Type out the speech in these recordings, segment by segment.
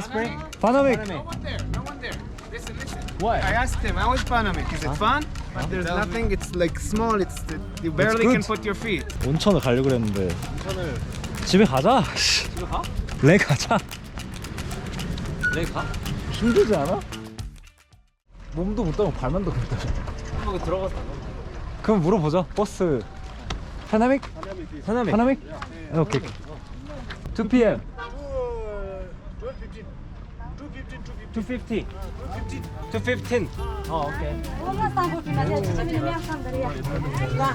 Spring? Panoramic. No one there. No one there. Listen, listen. What? I asked him, how is Panamic? Is it fun? But there's nothing. It's like small. It's you barely can put your feet. 온천을 가려고 그랬는데 천을 집에 가자. 집에 가? 레 가자. 내 가? 힘들지 않아? 몸도 못 따고 발만 더 못따 한번 들어가서 그럼 물어보자. 버스. 파나믹? 사남이 파나믹? 오케이. 2 p.m. 250 215 어 오케이 Vamos lá, vou filmar, deixa eu minha câmera. Lá.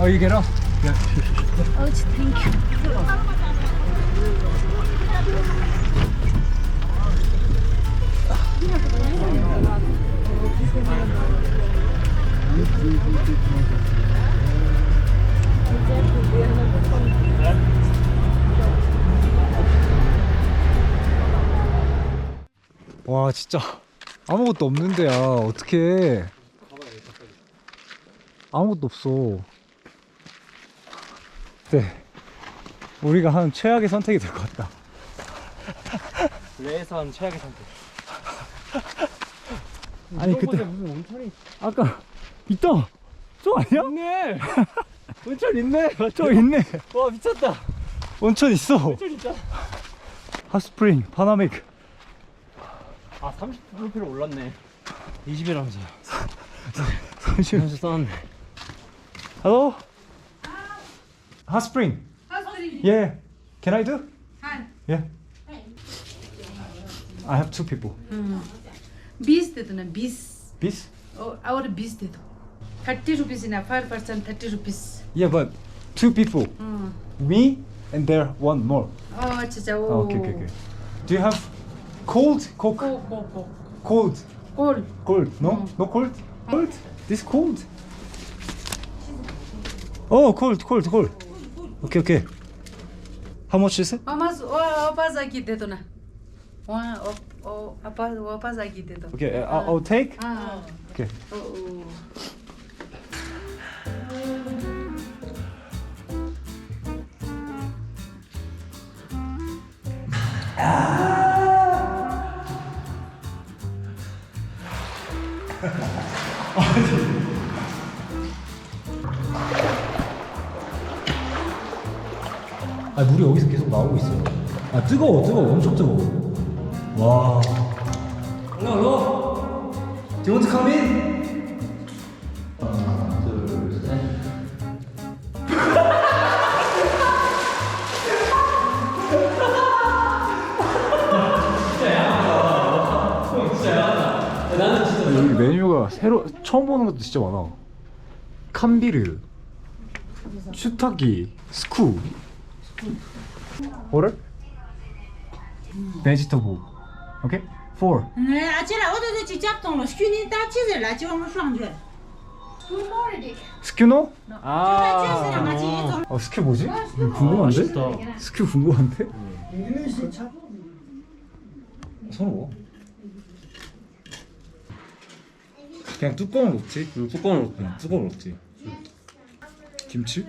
어, you get off. Oh, thank you. 와, 진짜 아무것도 없는데 야. 어떻게? 아무것도 없어. 네. 우리가 한 최악의 선택이 될 것 같다. 레에서 한 최악의 선택 아니 그때 무슨 온천이 아까 있다. 저 아니야? 있네 온천 있네 저 있네. 와 미쳤다 온천 있어. 온천 있다 핫스프링, 파나믹. 아 30km 올랐네 20이라면서 잠시만. 잠시 써놨네 Hello? 핫스프링. Yeah. Can I do? Yeah. I have two people. बिस देतो न बिस This? और बिस देतो thirty rupees in five percent thirty rupees Yeah, but two people. Me and there one more. अच्छा अच्छा Oh, ओ okay, okay, okay. Do you have Cold Coke. Cold. Cold. Cold. Cold. cold. No? Mm. No cold? Cold? This cold? Mm. Oh, cold, cold, cold. Okay, okay. How much is it? How opazaki detona. One opazaki detona. Okay, uh, ah. I'll, I'll take. Ah. Okay. Oh. oh. Ah. 아 물이 여기서 계속 나오고 있어. 아 뜨거워, 뜨거워, 엄청 뜨거워. 와. Hello, hello. Do you want to come in? 하나, 둘, 셋. 여기 메뉴가 새로 처음 보는 것도 진짜 많아. 칸비르, 추타기, 스쿠. Order? Vegetable. Okay? Four. 哎，啊，进来，我都是去接动了，许你打几人了，就我们上去。 스큐노? 就是 아 让他进去走。 어, 스큐 뭐지? 궁금한데? 스큐 궁금한데? 손을 먹어. 그냥 뚜껑을 먹지? 응, 뚜껑을 넣고 응, 뚜껑을 먹지. 김치?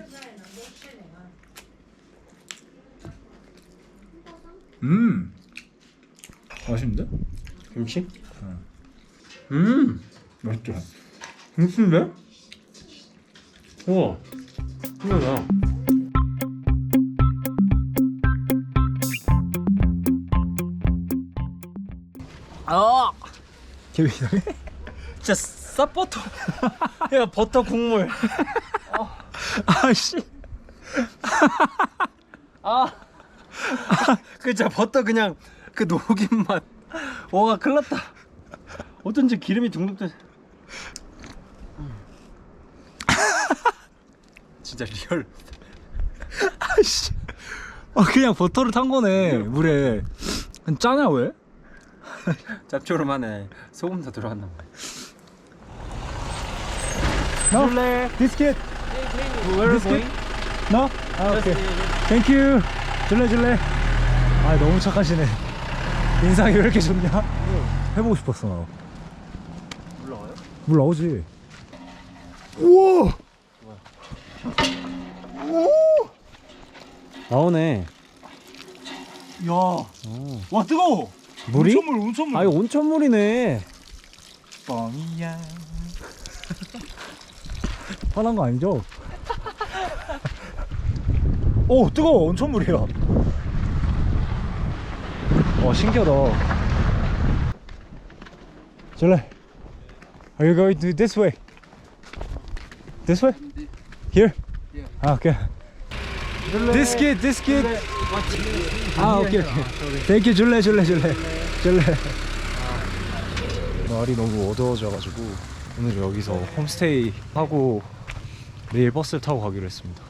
음, 맛있는데? 김치? 음 맛있죠? 김치인데? 우와 신기하다 아 기분 이상해? 진짜 쌉버터 야 버터 국물 아씨. 아, 그 진짜 버터 그냥 그 녹인 맛. 와, 큰일 났다. 어쩐지 기름이 둥둥 떠. 진짜 리얼. 아씨. 아 그냥 버터를 탄 거네 물에. 짜냐 왜? 짭조름하네. 소금도 들어갔나 봐. No. 비스킷. Where Biscuit? No? 아 오케이. 땡큐. 줄래 줄래. 아 너무 착하시네. 인상이 왜 이렇게 좋냐? 해보고 싶었어 나. 올라가요? 물 나오지. 우와. 오. 나오네. 야, 와 뜨거워. 물이? 온천물, 온천물. 아 이거 온천물이네. 뻥이야. 화난 거 아니죠? 오 뜨거워 온천 물이야. 와 신기하다. 줄래? Are you going to this way? This way? Here? 아 오케이. This kid, this kid. 아 오케이 오케이. Thank you 줄래 줄래 줄래 줄래. 날이 너무 어두워져가지고 오늘 여기서 홈스테이 하고 내일 버스를 타고 가기로 했습니다.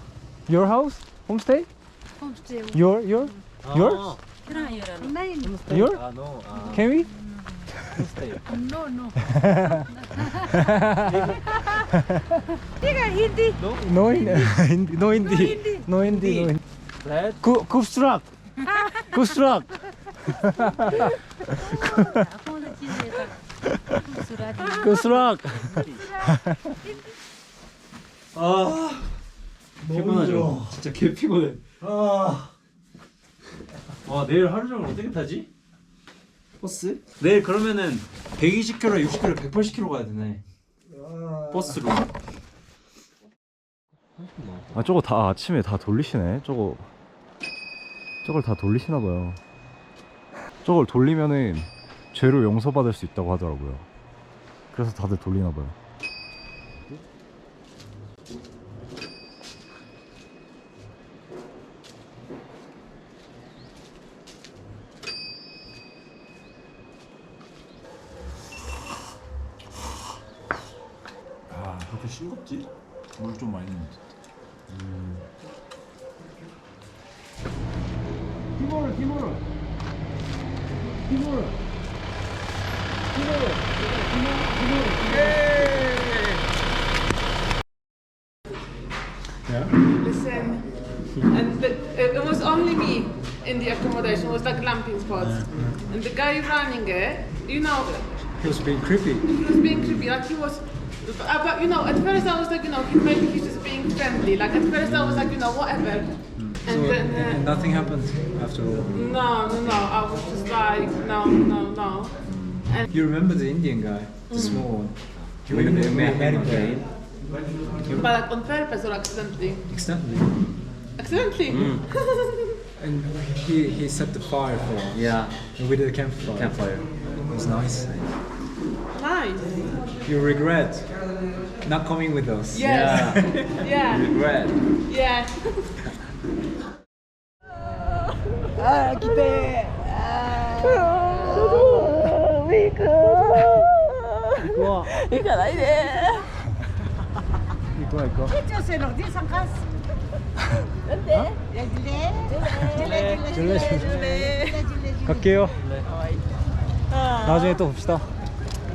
Your house? Homestay? Homestay. Your, your, oh. yours? Mine. Your? Uh, no, uh, Can we? Ah, no, no. Tiga Hindi. No, no Hindi. No Hindi. No Hindi. No Hindi. Construct. Construct. Construct. Construct. Oh. 피곤하죠. 진짜 개 피곤해. 아. 와 내일 하루 종일 어떻게 타지? 버스? 내일 그러면은 120km, 60km, 180km 가야 되네. 버스로. 아 저거 다 아침에 다 돌리시네. 저거 저걸 다 돌리시나 봐요. 저걸 돌리면은 죄로 용서받을 수 있다고 하더라고요. 그래서 다들 돌리나 봐요. 아 그렇게 싱겁지? 물 좀 많이 넣는데 Listen, and the, it was only me in the accommodation. It was like glamping spots, and the guy running it, you know, he was being creepy. he was being creepy. Like he was, uh, but you know, at first I was like, you know, he maybe he's just being friendly. Like at first I was like, you know, whatever. And then uh, nothing happened after all. no, no, no, I was just like, no, no, no. You remember the Indian guy, the small one? You remember we met met him him? But like on purpose or accidentally? Accidentally. Accidentally. And he, he set the fire for us. Yeah, And we did a campfire. campfire. It was nice. Nice. You regret not coming with us. Yes. Yeah. Regret. Yeah. 이거 이거. Yo se los di San Cas. 줄래 줄래. 갈게요. 나중에 또 봅시다.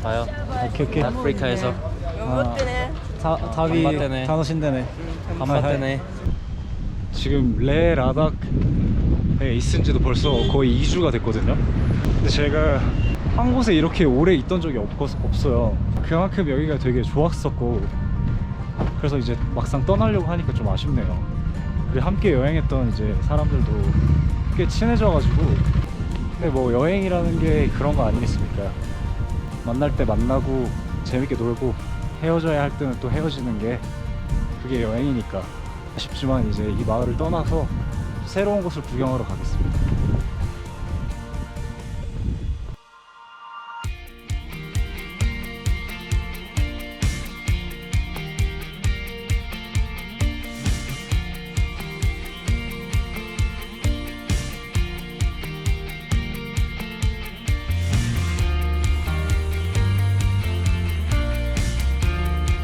봐요. 오케이 오케이. 아프리카에서 아, 다 답이 간바테네. 단어신대네. 간바테네. 지금 레 라닥에 있은 지도 벌써 거의 2주가 됐거든요. 근데 제가 한 곳에 이렇게 오래 있던 적이 없, 없어요. 그만큼 여기가 되게 좋았었고 그래서 이제 막상 떠나려고 하니까 좀 아쉽네요. 그리고 함께 여행했던 이제 사람들도 꽤 친해져가지고 근데 뭐 여행이라는 게 그런 거 아니겠습니까? 만날 때 만나고 재밌게 놀고 헤어져야 할 때는 또 헤어지는 게 그게 여행이니까 아쉽지만 이제 이 마을을 떠나서 새로운 곳을 구경하러 가겠습니다.